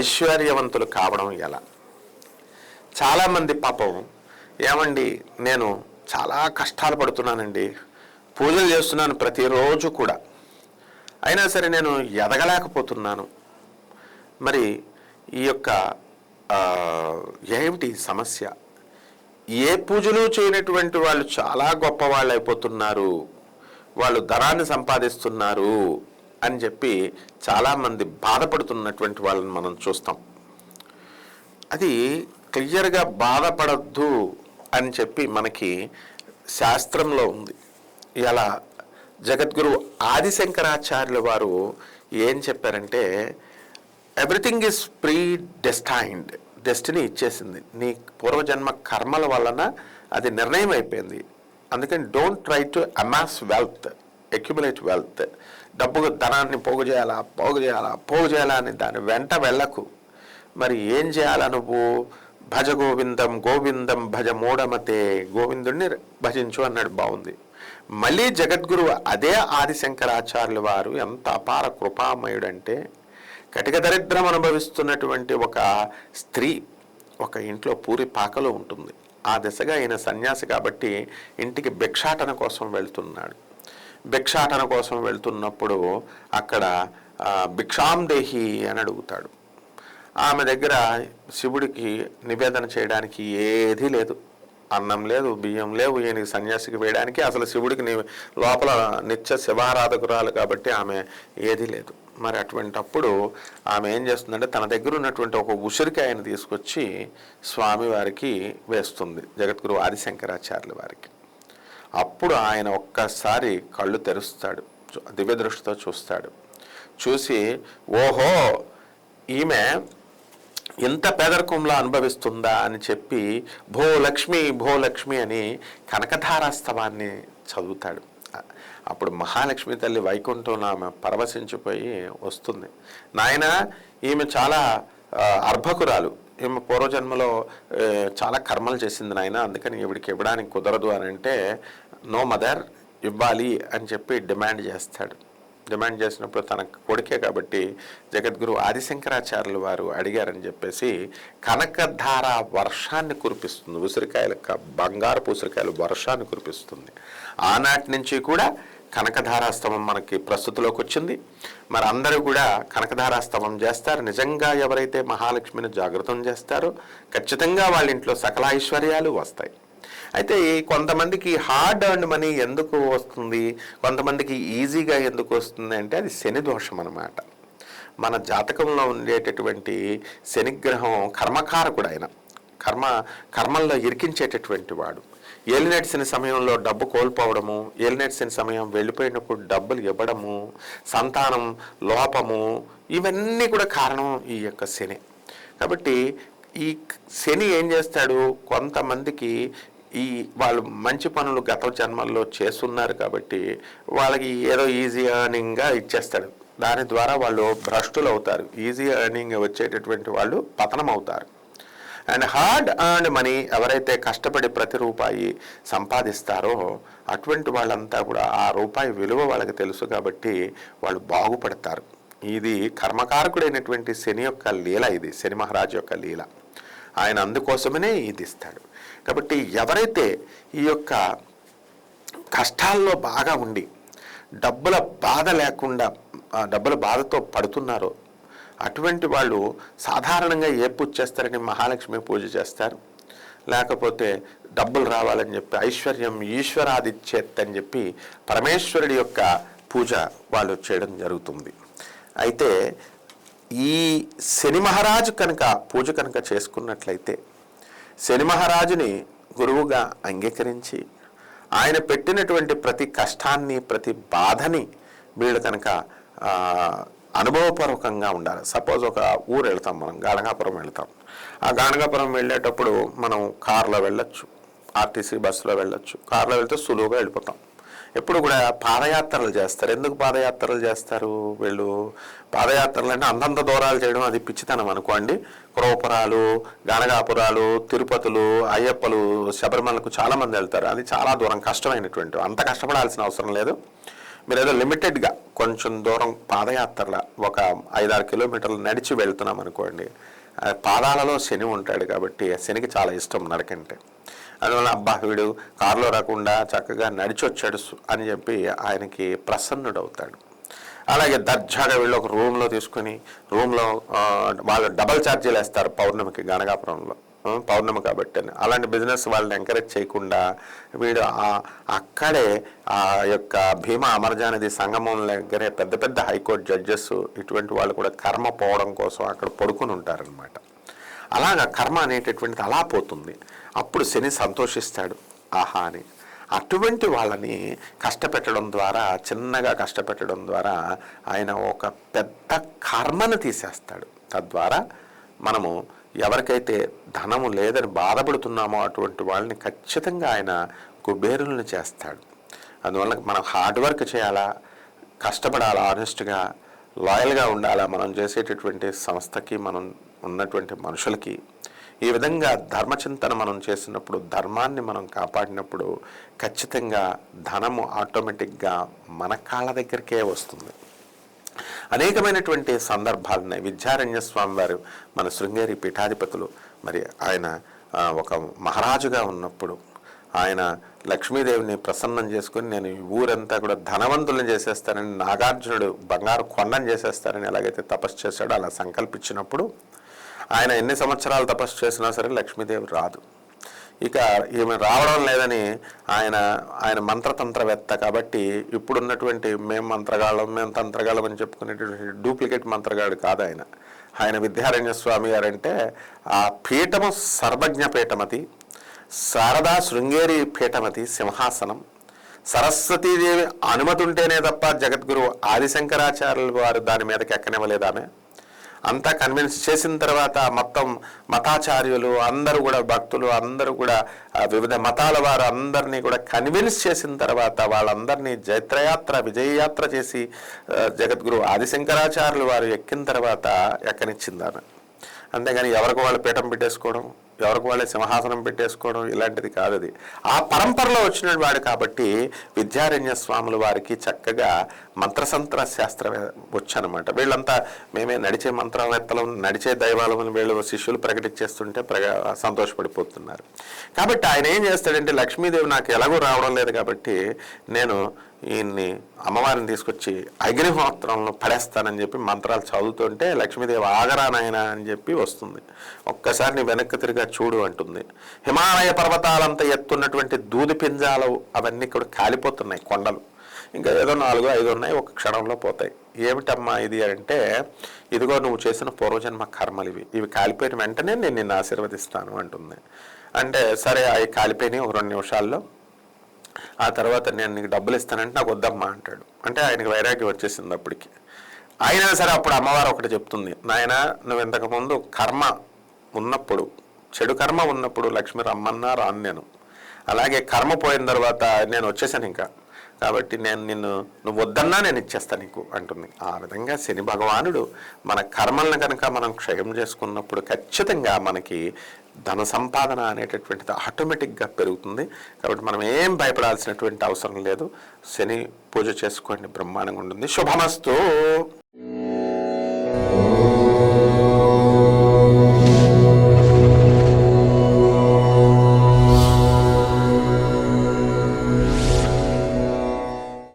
ఐశ్వర్యవంతులు కావడం ఎలా? చాలామంది పాపం ఏమండి నేను చాలా కష్టాలు పడుతున్నానండి. పూజలు చేస్తున్నాను ప్రతిరోజు కూడా. అయినా సరే నేను ఎదగలేకపోతున్నాను. మరి ఈ యొక్క ఏమిటి సమస్య? ఏ పూజలు చేయనటువంటి వాళ్ళు చాలా గొప్ప వాళ్ళు అయిపోతున్నారు. వాళ్ళు ధనాన్ని సంపాదిస్తున్నారు. అని చెప్పి చాలామంది బాధపడుతున్నటువంటి వాళ్ళని మనం చూస్తాం. అది క్లియర్గా బాధపడద్దు అని చెప్పి మనకి శాస్త్రంలో ఉంది. ఇలా జగద్గురు ఆదిశంకరాచార్యుల వారు ఏం చెప్పారంటే everything is predestined destiny ఇచ్చేసింది. నీ పూర్వజన్మ కర్మల వలన అది నిర్ణయం అయిపోయింది అందుకని don't try to amass wealth accumulate wealth డబ్బు ధనాన్ని పోగు చేయాలా? పోగు చేయాలా? పోగు చేయాలా అని దాని వెంట వెళ్ళకు. మరి ఏం చేయాలా నువ్వు? భజ గోవిందం గోవిందం భజ మూఢమతే. గోవిందుణ్ణి భజించు అన్నాడు బాగుంది మళ్ళీ జగద్గురువు అదే ఆదిశంకరాచార్యుల వారు ఎంత అపార కృపామయుడంటే కటిక దరిద్రం అనుభవిస్తున్నటువంటి ఒక స్త్రీ ఒక ఇంట్లో పూరి పాకలో ఉంటుంది. ఆ దిశగా ఈయన సన్యాసి కాబట్టి ఇంటికి భిక్షాటన కోసం వెళ్తున్నాడు. భిక్షాటన కోసం వెళ్తున్నప్పుడు అక్కడ భిక్షాందేహి భిక్షాం దేహి అని అడుగుతాడు. ఆమె దగ్గర శివుడికి నివేదన చేయడానికి ఏదీ లేదు. అన్నం లేదు బియ్యం లేవు ఈయనకి సన్యాసికి వేయడానికి అసలు శివుడికి నీ లోపల నిత్య శివారాధకురాలు కాబట్టి ఆమె ఏదీ లేదు. మరి అటువంటప్పుడు ఆమె ఏం చేస్తుందంటే తన దగ్గర ఉన్నటువంటి ఒక ఉసిరికాయను తీసుకొచ్చి స్వామివారికి వేస్తుంది జగద్గురు ఆదిశంకరాచార్యుల వారికి. అప్పుడు ఆయన ఒక్కసారి కళ్ళు తెరుస్తాడు దివ్య దృష్టితో చూస్తాడు. చూసి ఓహో ఈమె ఇంత పేదరికంలో అనుభవిస్తుందా అని చెప్పి భో లక్ష్మి భో లక్ష్మి అని కనకధారాస్తవాన్ని చదువుతాడు. అప్పుడు మహాలక్ష్మి తల్లి వైకుంఠంలో ఆమె పరవశించిపోయి వస్తుంది. నాయన ఈమె చాలా అర్భకురాలు. ఈమె పూర్వజన్మలో చాలా కర్మలు చేసింది నాయన. అందుకని ఇవిడికి ఇవ్వడానికి కుదరదు అని అంటే నో మదర్ ఇవ్వాలి అని చెప్పి డిమాండ్ చేస్తాడు. డిమాండ్ చేసినప్పుడు తన కొడుకే కాబట్టి జగద్గురు ఆదిశంకరాచార్యులు వారు అడిగారని చెప్పేసి కనకధార వర్షాన్ని కురిపిస్తుంది. ఉసిరికాయల బంగారపు ఉసిరికాయలు వర్షాన్ని కురిపిస్తుంది. ఆనాటి నుంచి కూడా కనకధారాస్తవం మనకి ప్రస్తుతిలోకి వచ్చింది మరి అందరూ కూడా కనకధారాస్తవం చేస్తారు. నిజంగా ఎవరైతే మహాలక్ష్మిని జాగృతం చేస్తారో ఖచ్చితంగా వాళ్ళ ఇంట్లో సకల ఐశ్వర్యాలు వస్తాయి. అయితే కొంతమందికి హార్డ్ అండ్ మనీ ఎందుకు వస్తుంది? కొంతమందికి ఈజీగా ఎందుకు వస్తుంది అంటే అది శని దోషం అన్నమాట. మన జాతకంలో ఉండేటటువంటి శనిగ్రహం కర్మకారకుడు ఆయన. కర్మ కర్మల్లో ఇరికించేటటువంటి వాడు. ఏలినటి సమయంలో డబ్బు కోల్పోవడము ఏలినటి సమయం వెళ్ళిపోయినప్పుడు డబ్బులు ఇవ్వడము సంతానం లోపము ఇవన్నీ కూడా కారణం ఈ యొక్క శని. కాబట్టి ఈ శని ఏం చేస్తాడు? కొంతమందికి ఈ వాళ్ళు మంచి పనులు గత జన్మల్లో చేస్తున్నారు కాబట్టి వాళ్ళకి ఏదో ఈజీ ఎర్నింగ్గా ఇచ్చేస్తాడు. దాని ద్వారా వాళ్ళు భ్రష్టులు అవుతారు ఈజీ ఎర్నింగ్ వచ్చేటటువంటి వాళ్ళు పతనం అవుతారు అండ్ హార్డ్ ఎర్న్డ్ మనీ ఎవరైతే కష్టపడి ప్రతి రూపాయి సంపాదిస్తారో అటువంటి వాళ్ళంతా కూడా ఆ రూపాయి విలువ వాళ్ళకి తెలుసు కాబట్టి వాళ్ళు బాగుపడతారు. ఇది కర్మకారకుడైనటువంటి శని యొక్క లీల ఇది శని మహారాజు యొక్క లీల. ఆయన అందుకోసమనే ఇది ఇస్తాడు. కాబట్టి ఎవరైతే ఈ యొక్క కష్టాల్లో బాగా ఉండి డబ్బుల బాధ లేకుండా డబ్బుల బాధతో పడుతున్నారో అటువంటి వాళ్ళు సాధారణంగా ఏ పూజ చేస్తారని మహాలక్ష్మి పూజ చేస్తారు? లేకపోతే డబ్బులు రావాలని చెప్పి ఐశ్వర్యం ఈశ్వరాదిచ్చేత్ అని చెప్పి పరమేశ్వరుడి యొక్క పూజ వాళ్ళు చేయడం జరుగుతుంది. అయితే ఈ శని మహారాజు కనుక పూజ కనుక చేసుకున్నట్లయితే శని మహారాజుని గురువుగా అంగీకరించి ఆయన పెట్టినటువంటి ప్రతి కష్టాన్ని ప్రతి బాధని వీళ్ళు కనుక అనుభవపూర్వకంగా ఉండాలి. సపోజ్ ఒక ఊరు వెళ్తాం మనం గాణగాపురం వెళ్తాం. ఆ గాణగాపురం వెళ్ళేటప్పుడు మనం కార్లో వెళ్ళొచ్చు ఆర్టీసీ బస్సులో వెళ్ళొచ్చు. కార్లో వెళ్తే సులువుగా వెళ్ళిపోతాం. ఎప్పుడు కూడా పాదయాత్రలు చేస్తారు. ఎందుకు పాదయాత్రలు చేస్తారు? వీళ్ళు పాదయాత్రలు అంటే అంతంత దూరాలు చేయడం అది పిచ్చితనం అనుకోండి. క్రోపురాలు గణగాపురాలు తిరుపతులు అయ్యప్పలు శబరిమలకు చాలామంది వెళ్తారు. అది చాలా దూరం కష్టమైనటువంటి అంత కష్టపడాల్సిన అవసరం లేదు. మీరు ఏదో లిమిటెడ్గా కొంచెం దూరం పాదయాత్రల ఒక ఐదారు కిలోమీటర్లు నడిచి వెళ్తున్నాం అనుకోండి ఆ పాదాలలో శని ఉంటాడు కాబట్టి శనికి చాలా ఇష్టం నడకంటే అందువల్ల అబ్బా వీడు కారులో రాకుండా చక్కగా నడిచి వచ్చాడు సు- అని చెప్పి ఆయనకి ప్రసన్నుడవుతాడు. అలాగే దర్జాగా వీళ్ళు ఒక రూమ్లో తీసుకుని రూమ్లో వాళ్ళు డబల్ ఛార్జీలు వేస్తారు పౌర్ణమికి గనగాపురంలో. పౌర్ణమి కాబట్టి అని. అలాంటి బిజినెస్ వాళ్ళని ఎంకరేజ్ చేయకుండా వీడు అక్కడే ఆ యొక్క భీమా అమరజానది సంగమం దగ్గరే పెద్ద పెద్ద హైకోర్టు జడ్జెస్ ఇటువంటి వాళ్ళు కూడా కర్మ పోవడం కోసం అక్కడ పడుకుని ఉంటారనమాట అలాగా కర్మ అనేటటువంటిది అలా పోతుంది. అప్పుడు శని సంతోషిస్తాడు. ఆహా అని. అటువంటి వాళ్ళని కష్టపెట్టడం ద్వారా చిన్నగా కష్టపెట్టడం ద్వారా ఆయన ఒక పెద్ద కర్మను తీసేస్తాడు. తద్వారా మనము ఎవరికైతే ధనము లేదని బాధపడుతున్నామో అటువంటి వాళ్ళని ఖచ్చితంగా ఆయన కుబేరులను చేస్తాడు. అందువల్ల మనం హార్డ్ వర్క్ చేయాలా? కష్టపడాలా? ఆనెస్ట్గా లాయల్గా ఉండాలా? మనం చేసేటటువంటి సంస్థకి మనం ఉన్నటువంటి మనుషులకి ఈ విధంగా ధర్మచింతన మనం చేసినప్పుడు ధర్మాన్ని మనం కాపాడినప్పుడు ఖచ్చితంగా ధనము ఆటోమేటిక్గా మన కాళ్ళ దగ్గరికే వస్తుంది. అనేకమైనటువంటి సందర్భాలున్నాయి విద్యారణ్య స్వామి వారు మన శృంగేరి పీఠాధిపతులు. మరి ఆయన ఒక మహారాజుగా ఉన్నప్పుడు ఆయన లక్ష్మీదేవిని ప్రసన్నం చేసుకుని నేను ఊరంతా కూడా ధనవంతులను చేసేస్తానని నాగార్జునుడు బంగారు కొండను చేసేస్తానని ఎలాగైతే తపస్సు చేశాడో అలా సంకల్పించినప్పుడు ఆయన ఎన్ని సంవత్సరాలు తపస్సు చేసినా సరే లక్ష్మీదేవి రాదు. ఇక ఈమె రావడం లేదని ఆయన ఆయన మంత్రతంత్రవేత్త కాబట్టి ఇప్పుడున్నటువంటి మేము మంత్రగాళ్ళం మేము తంత్రగాళ్ళం అని చెప్పుకునేటటువంటి డూప్లికేట్ మంత్రగాడు కాదు ఆయన. ఆయన విద్యారణ్య స్వామి గారంటే ఆ పీఠము సర్వజ్ఞ పీఠమతి శారదా శృంగేరి పీఠమతి సింహాసనం. సరస్వతీదేవి అనుమతి ఉంటేనే తప్ప జగద్గురు ఆదిశంకరాచార్యులు వారు దాని మీదకి ఎక్కనివ్వలేదామే. అంతా కన్విన్స్ చేసిన తర్వాత మొత్తం మతాచార్యులు అందరూ కూడా భక్తులు అందరూ కూడా వివిధ మతాల వారు అందరినీ కూడా కన్విన్స్ చేసిన తర్వాత వాళ్ళందరినీ జైత్రయాత్ర విజయయాత్ర చేసి జగద్గురు ఆదిశంకరాచార్యులు వారు ఎక్కిన తర్వాత ఎక్కనిచ్చింది అంతేగాని ఎవరికి వాళ్ళు పీఠం పెట్టేసుకోవడం? ఎవరికి వాళ్ళే సింహాసనం పెట్టేసుకోవడం ఇలాంటిది కాదు అది. ఆ పరంపరలో వచ్చిన వాడు కాబట్టి విద్యారణ్య స్వాముల వారికి చక్కగా మంత్రసంత్ర శాస్త్రం వచ్చనమాట. వీళ్ళంతా మేమే నడిచే మంత్రవేత్తలం నడిచే దైవాలమని వీళ్ళు శిష్యులు ప్రకటించేస్తుంటే ప్రగ సంతోషపడిపోతున్నారు. కాబట్టి ఆయన ఏం చేస్తాడంటే లక్ష్మీదేవి నాకు ఎలాగో రావడం లేదు కాబట్టి నేను ఈయన్ని అమ్మవారిని తీసుకొచ్చి అగ్నిహోత్రంలో పడేస్తానని చెప్పి మంత్రాలు చదువుతుంటే లక్ష్మీదేవి ఆగరానాయన అని చెప్పి వస్తుంది. ఒక్కసారి నీ వెనక్కి తిరిగి చూడు అంటుంది. హిమాలయ పర్వతాలంతా ఎత్తున్నటువంటి దూది పింజాలు అవన్నీ ఇక్కడ కాలిపోతున్నాయి కొండలు. ఇంకా ఏదో నాలుగు ఐదు ఉన్నాయి ఒక క్షణంలో పోతాయి. ఏమిటమ్మా ఇది అంటే ఇదిగో నువ్వు చేసిన పూర్వజన్మ కర్మలు ఇవి. ఇవి కాలిపోయిన వెంటనే నేను నిన్ను ఆశీర్వదిస్తాను అంటుంది. అంటే సరే అవి కాలిపోయినాయి ఒక రెండు నిమిషాల్లో. ఆ తర్వాత నేను నీకు డబ్బులు ఇస్తానంటే నాకు వద్దమ్మా అంటాడు. అంటే ఆయనకి వైరాగ్యం వచ్చేసింది అప్పటికి. అయినా సరే అప్పుడు అమ్మవారు ఒకటి చెప్తుంది. నాయన నువ్వు ఇంతకుముందు కర్మ ఉన్నప్పుడు చెడు కర్మ ఉన్నప్పుడు లక్ష్మి రమ్మన్నా రాను నేను. అలాగే కర్మ పోయిన తర్వాత నేను వచ్చేసాను ఇంకా. కాబట్టి నేను నిన్ను నువ్వు వద్దన్నా నేను ఇచ్చేస్తాను నీకు అంటుంది. ఆ విధంగా శని భగవానుడు మన కర్మలను కనుక మనం క్షయం చేసుకున్నప్పుడు ఖచ్చితంగా మనకి ధన సంపాదన అనేటటువంటిది ఆటోమేటిక్గా పెరుగుతుంది. కాబట్టి మనం ఏం భయపడాల్సినటువంటి అవసరం లేదు. శని పూజ చేసుకోండి బ్రహ్మాండంగా ఉంటుంది. శుభమస్తు.